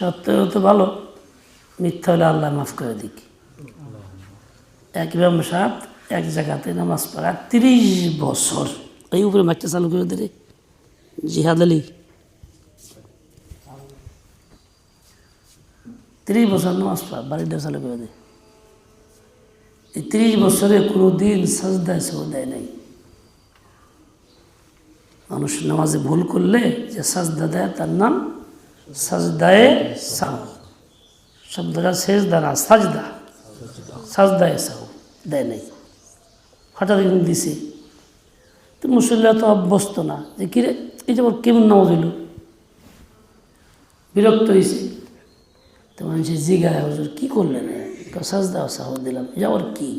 সত্য তো ভালো, মিথ্যা হলে আল্লাহ মাফ করে দিক। এক সাহেব এক জায়গাতে নামাজ পড়া তিরিশ বছর। এই উপরে মাইকটা চালু করে দিলে জিহাদ আলী। তিরিশ বছর নামাজ পড়া, বাড়িটা চালু করে দেয় এই তিরিশ বছরে কোনো দিন সাজদায় সহ দেয় নাই। মানুষ নামাজে ভুল করলে যে সাজদা দেয় তার নাম সাজদায়ে সাউ শব্দটা সেজদা না সাজদা সাজদায়ে সাউ দেয় নাই হঠাৎ একদিন দিছে তো মুসল্লা তো অভ্যস্ত না যে কিরে এই যে কেমন নামাজ হইল বিরক্ত হয়েছে তো মানুষের জিগায় হুজুর কী করলেন সাজদা সাহস দিলাম যে আবার কী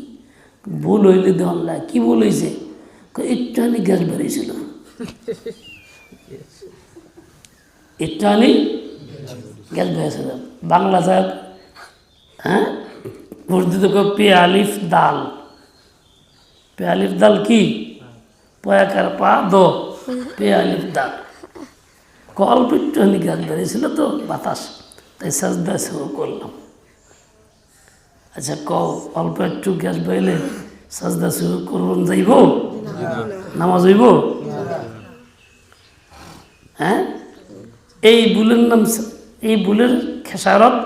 ভুল হইলে দেওয়ান লাগে কী ভুল হয়েছে একটুখানি গ্যাস বেরিয়েছিল একটুখানি গ্যাস বেরিয়েছিল বাংলা সাহেব হ্যাঁ? উর্দুতে কয় পে আলিফ দাল। পে আলিফ দাল কি? পয়াকার পা দো। পে আলিফ দাল অল্প একটুখানি গ্যাস বেরিয়েছিল তো বাতাস। তাই সাজদা সেও করলাম। আচ্ছা ক অল্প একটু গ্যাস বেরোলে সাজদা শুরু করুন যাইব? নামাজ হইব? হ্যাঁ? এই বুলের নাম এই বুলের খেসারত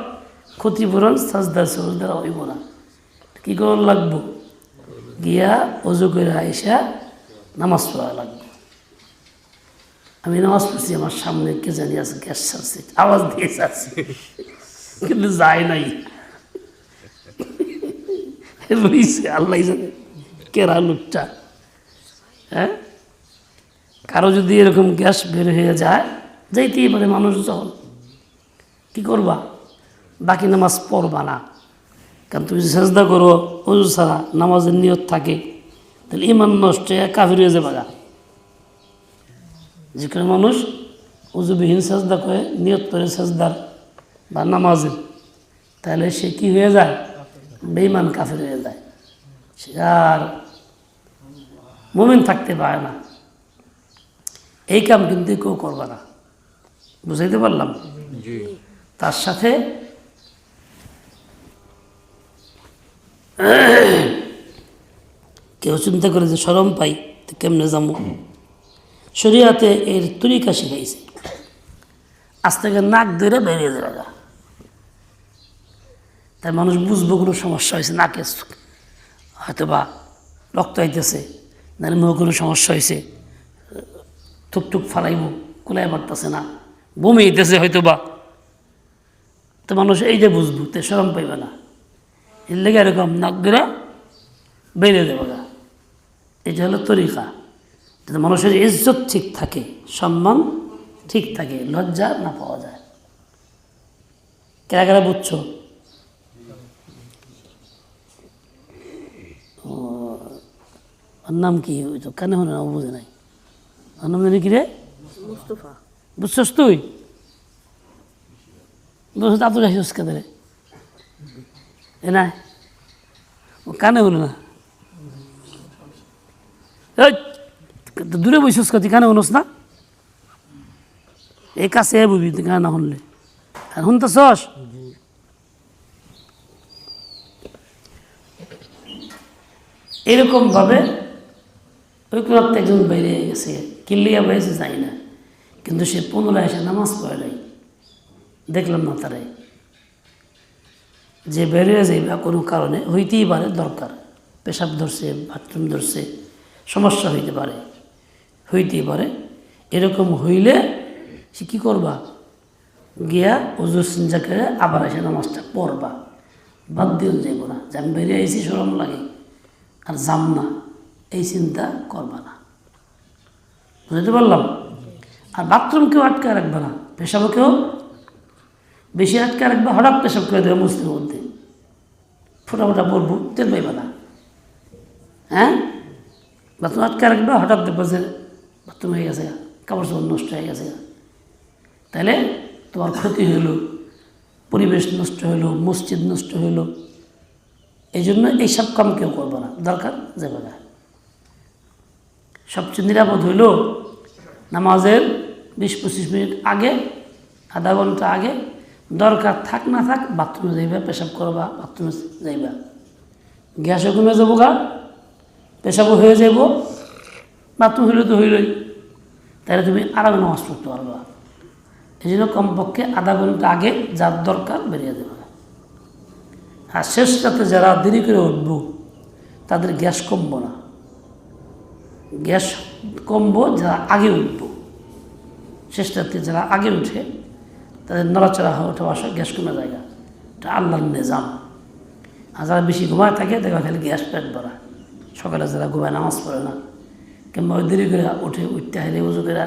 ক্ষতিপূরণ সাজদা শুরু দ্বারা হইব না। কী করুন লাগবো? গিয়া অজু করে আইসা নামাজ পড়া লাগবে। আমি নামাজ পড়ছি, আমার সামনে কে জানি আছে, গ্যাস ছাড়ছে, আওয়াজ দিয়ে ছাড়ছে, কিন্তু যায় নাই। রইছে আল্লাহ জানে কেরা লোকটা। হ্যাঁ? কারও যদি এরকম গ্যাস বের হয়ে যায়, যাইতেই পারে মানুষ যখন। কী করবা? বাকি নামাজ পড়বা না। কারণ তুমি চেষ্টা করো অজু ছাড়া নামাজের নিয়ত থাকে, তাহলে ইমান নষ্ট কাফির হয়ে যাবে যে কোনো মানুষ উজুবিহীন সাজদা করে, নিয়ত করে সাজদার বা নামাজের, তাহলে সে কি হয়ে যায়? বেইমান কাফের হয়ে যায়। সে আর মোমেন থাকতে পারে না। এই কাম কিন্তু কেউ করবে না। বুঝাইতে পারলাম? তার সাথে কেউ চিন্তা করে যে সরম পাই কেমনে যাব? শরিয়াতে এর তরিকা শিখাইছে। আজ থেকে নাক ধরে বেরিয়ে যাবে। তাই মানুষ বুঝব কোনো সমস্যা হয়েছে, নাকে হয়তো বা রক্ত আইতেছে, নাহলে মুখে কোনো সমস্যা হয়েছে। টুকটুক ফালাইব কুলাই পারতেছে না। বমি হইতেছে হয়তো বা তো মানুষ এই যে বুঝব তে সরম পাইবে না। এর লেগে এরকম নাক ধরে বেরিয়ে দেবে গা। এটা হলো তরিকা। যাতে মানুষের ইজ্জত ঠিক থাকে সম্মান ঠিক থাকে লজ্জা না পাওয়া যায়। কেরা কেরা বুঝছ? ওর নাম কি? ওই তো কেন হলো বুঝে নাই। ওর নাম জানি কি রে? মুস্তফা। বুঝছস তুই? বুঝছ আব্দুল রাহিস কে রে এ না? ও কানে হলো না। দূরে বসছিস তুই কানে হনস না? এই কাছে বুবি তুই কানে না শুনলে আর শুনতেছস এরকমভাবে ওই ক্লাব একজন বাইরে গেছে, কিল্লিয়া বাইরে যাই না। কিন্তু সে পুনরায় এসে নামাজ পড়ে নাই। দেখলাম না তারে। যে বেরিয়ে যাইবা, কোনো কারণে, হইতেই পারে, দরকার। পেশাব ধরছে, বাথরুম ধরছে, সমস্যা হইতে পারে। হইতেই পারে। এরকম হইলে সে কী করবা? গিয়া উজু সিঞ্জা করে আবার এসে নামাজটা পড়বা। বাদ দিও, যাইব না। যে আমি বেরিয়ে আইসি সরম লাগে। আর যাম না। এই চিন্তা করবা না। বুঝতে পারলাম? আর বাথরুম কেউ আটকে রাখবে না। পেশাবও কেউ বেশি আটকে রাখবে, হঠাৎ পেশাব করে দেবে মুসলিমের মধ্যে। ফোটা ফোটা পড়ব, টের পাইবে না। হ্যাঁ? বাথরুম আটকে রাখবে, হঠাৎ দেখব যে বাথরুম হয়ে গেছে, কাপড় চোপড় নষ্ট হয়ে গেছে। তাহলে তোমার ক্ষতি হইল, পরিবেশ নষ্ট হইল, মসজিদ নষ্ট হইল। এই জন্য এইসব কাম কেউ করব না, দরকার যাবে না। সবচেয়ে নিরাপদ হইল নামাজের বিশ পঁচিশ মিনিট আগে, আধা ঘণ্টা আগে দরকার থাক না থাক বাথরুমে যাইবা, পেশাব করবা বাথরুমে যাইবা। গ্যাসও কমে যাব গা, পেশাবও হয়ে যাব বাথরুম হইলে তো হইলই। তাহলে তুমি আরামে নামাজ পড়তে পারবা। এই জন্য কমপক্ষে আধা ঘণ্টা আগে যার দরকার বেরিয়ে দেবে আর শেষ রাতে যারা দেরি করে উঠব, তাদের গ্যাস কমব না। গ্যাস কমবো যারা আগে উঠব। শেষ রাতে যারা আগে উঠে তাদের নড়াচড়া হওয়া ওঠা বসা গ্যাস কমে জায়গা এটা আল্লাহর নিজাম। আর যারা বেশি ঘুমায় থাকে দেখা খালি গ্যাস পেট ভরা। সকালে যারা ঘুমায় নামাজ পড়ে না। কিংবা ওই দেরি করে উঠে উঠতে হাইলে উজু করে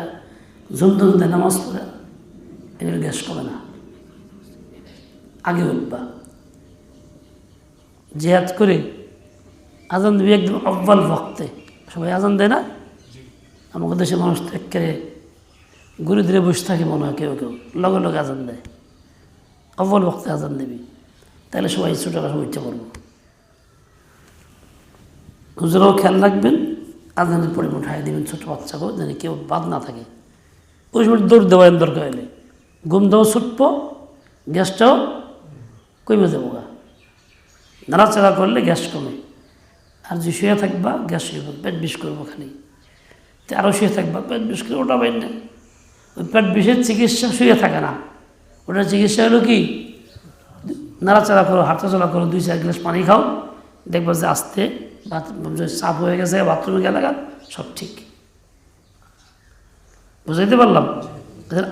ঝুমঝুম দেয় নামাজ পড়ে এগুলো গ্যাস কমে না। আগে উঠবা। জেহাদ করে আজান দিবি একদম অব্বাল ভক্তে। সবাই আজান দেয় না? আমাদের দেশের মানুষ একেবারে ঘুরে ধরে বসে থাকে মনে হয় কেউ কেউ। লগে লগে আজান দেয়। অব্বাল ভক্তে আজান দিবি। তাহলে সবাই ছোটো সময় ইচ্ছা করব হুজুরাও খেয়াল রাখবেন, আজানের পরে উঠাই দেবেন ছোটো বাচ্চাকেও, যেন কেউ বাদ না থাকে। ওই সময় দৌড় দেওয়ার দরকার হলে ঘুম দেওয়া ছুটবো গ্যাসটাও কমে যাব গা। নাড়াচাড়া করলে গ্যাস কমে। আর যে শুয়ে থাকবা, গ্যাস শুয়ে পেট বিষ করব খালি। তো আরও শুয়ে থাকবা, পেট বিষ করে ওটা বাইর না পেট বিষের চিকিৎসা শুয়ে থাকে না। ওটার চিকিৎসা হলো কি? নাড়াচাড়া করো হাঁটাচলা করো দুই চার গ্লাস পানি খাও দেখবা যে আস্তে সাফ হয়ে গেছে বাথরুমে গেলে সব ঠিক। বুঝাইতে পারলাম?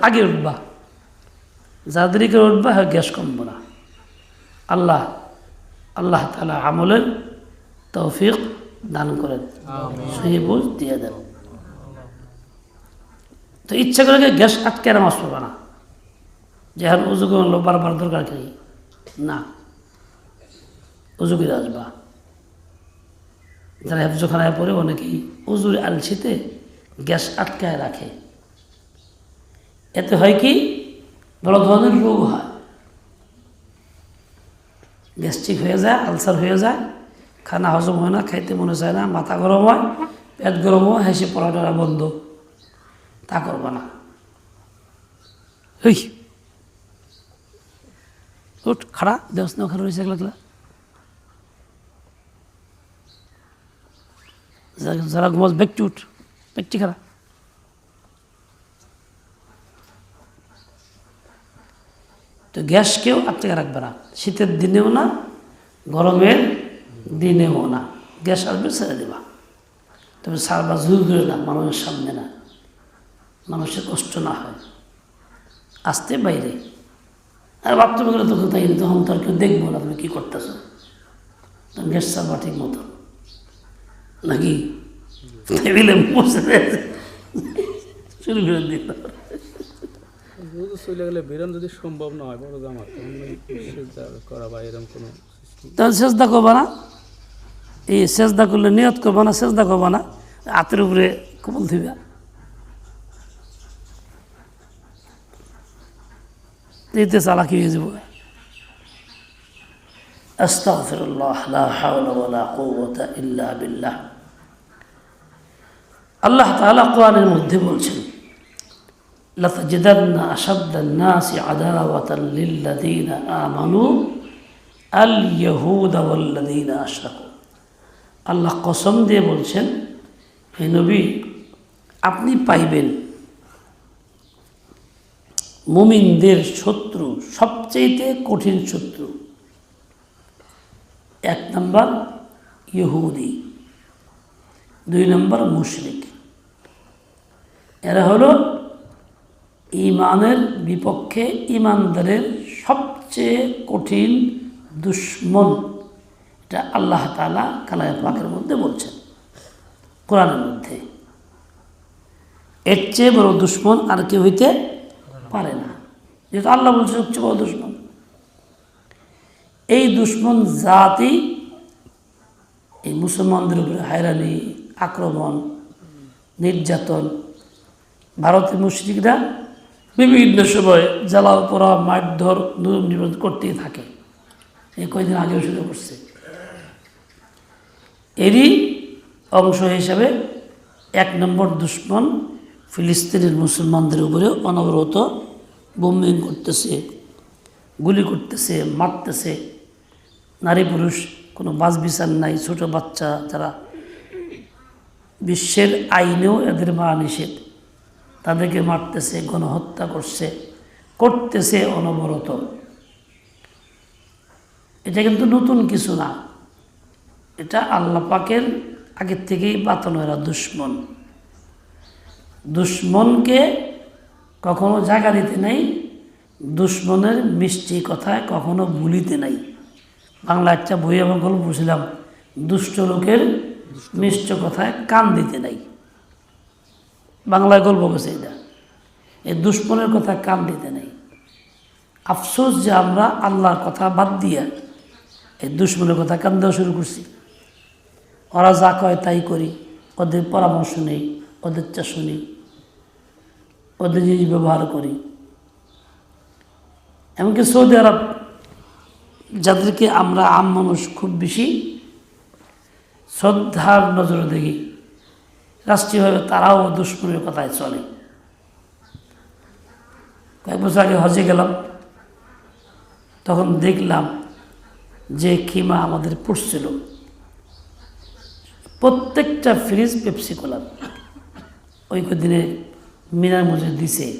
আগে উঠবা। যাদেরই করে উঠবা হয় গ্যাস কমবো না। আল্লাহ আল্লাহ তালা আমলের তৌফিক দান করেন। সহি বুঝ দিয়ে দেন। তো ইচ্ছা করে গিয়ে গ্যাস আটকে নামাজ পড়বে না। যে হ্যাঁ উজু করল বারবার দরকার কি? না। উজু করে আসবা। যারা হেফজোখানায় পড়ে অনেকেই উজুর আলসিতে গ্যাস আটকায় রাখে। এতে হয় কি? বড় ধরনের রোগ হয়। গ্যাস্ট্রিক হয়ে যায়, আলসার হয়ে যায়, খানা হজম হয় না, খাইতে মনে চায় না, মাথা গরম হয়, পেট গরম হয়, হেসে পড়াটা বন্ধ। তা করব না। এই। উঠ, খাড়া দেওস না, ওখানে রয়েছে একলা যারা ঘুমাস, ব্যক্তি উঠ, ব্যক্তি খাড়া। তো গ্যাসকেও আটকে রাখবে না। শীতের দিনেও না, গরমের দিনেও না। গ্যাস আসবে, ছেড়ে দেবা। তবে সারবা, জুর করে না, মানুষের সামনে না। মানুষের কষ্ট না হয়। আসতে বাইরে। আর বাথরুমে গেলে তখন তাই তখন তো আর কেউ দেখব না তুমি কী করতেছো? তখন গ্যাস সারবা ঠিক মতো। নাকি? টেবিলে বসে শুরু করে দিল। চলে গেলে বেরোন যদি সম্ভব না হয় বড় জামা তখন ওই সেজদা করা বা এরকম কোনো তাহলে সেজদা করবা না? এই সেজদা করলে নিয়ত করবা না সেজদা করবা না? হাতের উপরে কবল দিবা দিতে চালাকি হয়ে যাব أستغفر الله لا حول ولا قوة إلا بالله আল্লাহ তাআলা কোরআনের মধ্যে বলছেন لتجدن أشد الناس عداوة للذين آمنوا اليهود والذين أشركوا আল্লাহ কসম দিয়ে বলছেন হে নবী আপনি পাইবেন মুমিনদের শত্রু সবচেয়েতে কঠিন শত্রু। এক নম্বর ইহুদি, দুই নম্বর মুশরিক। এরা হলো ইমানের বিপক্ষে ইমানদারের সবচেয়ে কঠিন দুশ্মন। এটা আল্লাহ তালা কালায় পাকের মধ্যে বলছেন, কোরআনের মধ্যে। এর চেয়ে বড় দুশ্মন আর কেউ হইতে পারে না। যেহেতু আল্লাহ বলছে সবচেয়ে বড় দুশ্মন। এই দুশ্মন জাতি এই মুসলমানদের উপরে হয়রানি, আক্রমণ, নির্যাতন, ভারতের মুসলিকরা বিভিন্ন সময় জ্বালাও পোড়া, মারধর দুর্ম নিবেদন করতেই থাকে। এই কয়েকদিন আগেও শুরু করছে। এরই অংশ হিসাবে এক নম্বর দুশ্মন ফিলিস্তিনের মুসলমানদের উপরে অনবরত বোম্বিং করতেছে, গুলি করতেছে, মারতেছে। নারী পুরুষ, কোনো বাস বিচার নাই, ছোট বাচ্চা যারা বিশ্বের আইনেও এদের মারা নিষেধ। তাদেরকে মারতেছে, গণহত্যা করছে, করতেছে অনবরত। এটা কিন্তু নতুন কিছু না। এটা আল্লাহ পাকের আগের থেকেই বাতানো এরা দুশ্মন। দুশ্মনকে কখনো জায়গা দিতে নেই, দুশ্মনের মিষ্টি কথায় কখনো ভুলিতে নাই। বাংলা একটা বই আমি গল্প পড়ছিলাম, দুষ্ট লোকের মিষ্ট কথায় কান দিতে নাই। বাংলায় গল্প গেছে এটা। এই দুশ্মনের কথা কান দিতে নেই। আফসোস যে আমরা আল্লাহর কথা বাদ দিয়ে এই দুশ্মনের কথা কান দেওয়া শুরু করছি। ওরা যা কয় তাই করি, ওদের পরামর্শ নেই। ওদের চা শুনি ওদের জিনিস ব্যবহার করি। এমনকি সৌদি আরব, যাদেরকে আমরা আম মানুষ খুব বেশি শ্রদ্ধার নজরে দেখি, রাষ্ট্রীয়ভাবে তারাও দুশ্মনের কথায় চলে। কয়েক বছর আগে হজে গেলাম, তখন দেখলাম যে খিমা আমাদের পড়ছিল। প্রত্যেকটা ফ্রিজ পেপসি কোলার। ওই দিনে মিনার মধ্যে দিছে।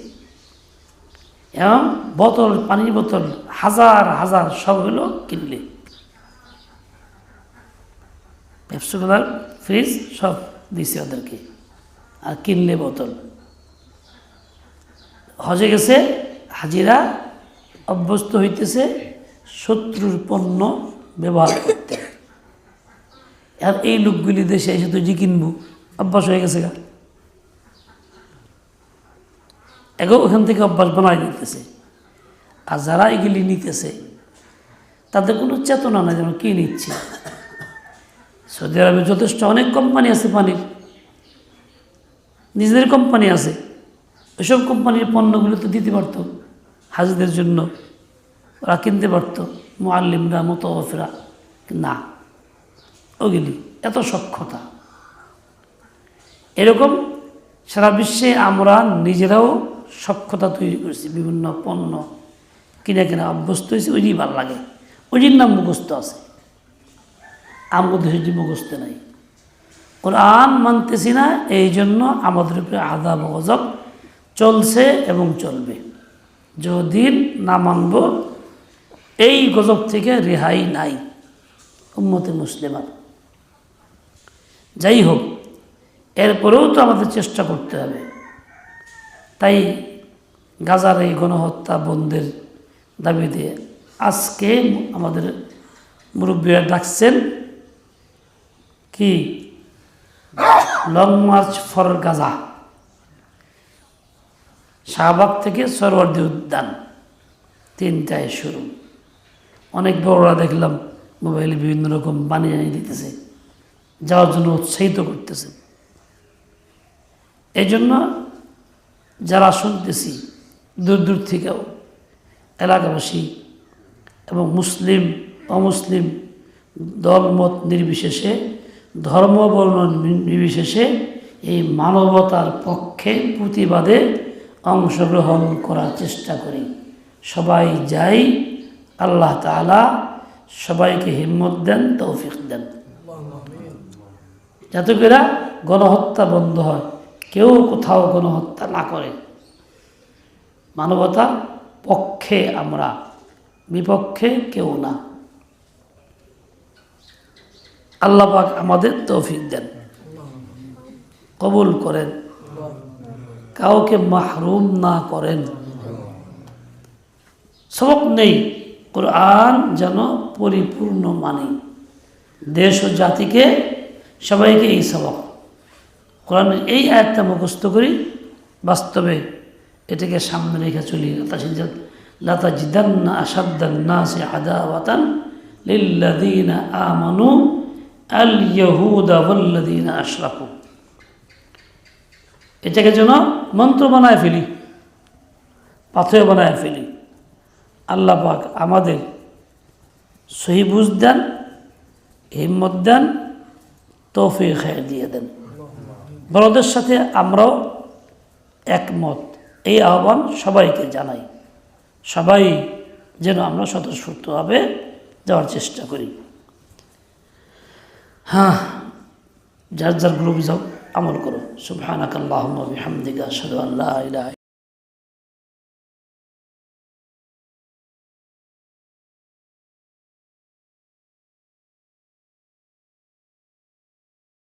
এবং বোতল, পানির বোতল হাজার হাজার সব কিনলে। পেপসি ফ্রিজ সব দিছে ওদেরকে। আর কিনলে বোতল। হজে গেছে, হাজিরা অভ্যস্ত হইতেছে শত্রুর পণ্য ব্যবহার করতে। আর এই লোকগুলি দেশে এসে তো জি কিনবো। অভ্যাস হয়ে গেছে গা। এগো ওখান থেকে অভ্যাস বানাই নিতেছে। আর যারা এগুলি নিতেছে, তাদের কোনো চেতনা নাই যেন কী নিচ্ছে। সৌদি আরবে যথেষ্ট অনেক কোম্পানি আছে পানির। নিজেদের কোম্পানি আছে। ওইসব কোম্পানির পণ্যগুলো তো দিতে পারতো, হাজিদের জন্য। ওরা কিনতে পারতো মোয়াল্লিমরা মোতফেরা না, ওগুলি এত সক্ষতা। এরকম সারা বিশ্বে আমরা নিজেরাও সক্ষতা তৈরি করেছি, বিভিন্ন পণ্য কিনে কিনে অভ্যস্ত হয়েছি ওইটি ভালো লাগে। ওইটির নাম মুখস্থ আছে। আমাদের দেশে মুখস্থ নাই। কোরআন মানতেছি না এই জন্য আমাদের উপরে আদাব গজব চলছে এবং চলবে। যদিন না মানব, এই গজব থেকে রেহাই নাই উম্মতে মুসলিমার। যাই হোক, এরপরেও তো আমাদের চেষ্টা করতে হবে। তাই গাজার এই গণহত্যা বন্ধের দাবিতে আজকে আমাদের মুরব্বীরা ডাকছেন কি? Long march for Gaza Shahbag থেকে সরওয়ার্দী উদ্যান, তিনটায় শুরু। অনেক বড়রা দেখলাম মোবাইলে বিভিন্ন রকম বানিয়ে জানিয়ে দিতেছে, যাওয়ার জন্য উৎসাহিত করতেছে। এই জন্য যারা শুনতেছি, দূর দূর থেকেও, এলাকাবাসী এবং মুসলিম, অমুসলিম দলমত নির্বিশেষে ধর্ম বর্ণ নির্বিশেষে এই মানবতার পক্ষে প্রতিবাদে অংশগ্রহণ করার চেষ্টা করি। সবাই যাই, আল্লাহ তালা সবাইকে হিম্মত দেন, তৌফিক দেন। যাতে করে গণহত্যা বন্ধ হয়। কেউ কোথাও গণহত্যা না করে। মানবতার পক্ষে আমরা, বিপক্ষে কেউ না। আল্লাহ পাক আমাদের তৌফিক দেন। কবুল করেন। কাউকে মাহরুম না করেন। সবক নেই, কোরআন যেন পরিপূর্ণ মানি। দেশ ও জাতিকে সবাইকে এই সবক কোরআনের এই আয়াতটা মুখস্থ করি, বাস্তবে এটাকে সামনে রেখে চলি। লতা জিদান্না আসাদ্দান্না সে আদাওয়াতান লিল্লাদিনা আমানু আল ইহুদা ওয়াল্লাদিনা আশরাফু এটাকে যেন মন্ত্র বানায় ফেলি, পাথর বানায় ফেলি। আল্লাহ পাক আমাদের সহি বুঝ দেন, হিম্মত দেন, তৌফিক দিয়ে দেন। বড়দের সাথে আমরাও একমত। এই আহ্বান সবাইকে জানাই। সবাই যেন আমরা স্বতঃস্ফূর্তভাবে যাওয়ার চেষ্টা করি। হ্যাঁ যার যার গ্রুপ যাও আমল করো। সুবহানাকাল্লাহুম্মা বিহামদিকা আশহাদু আল্লা ইলাহা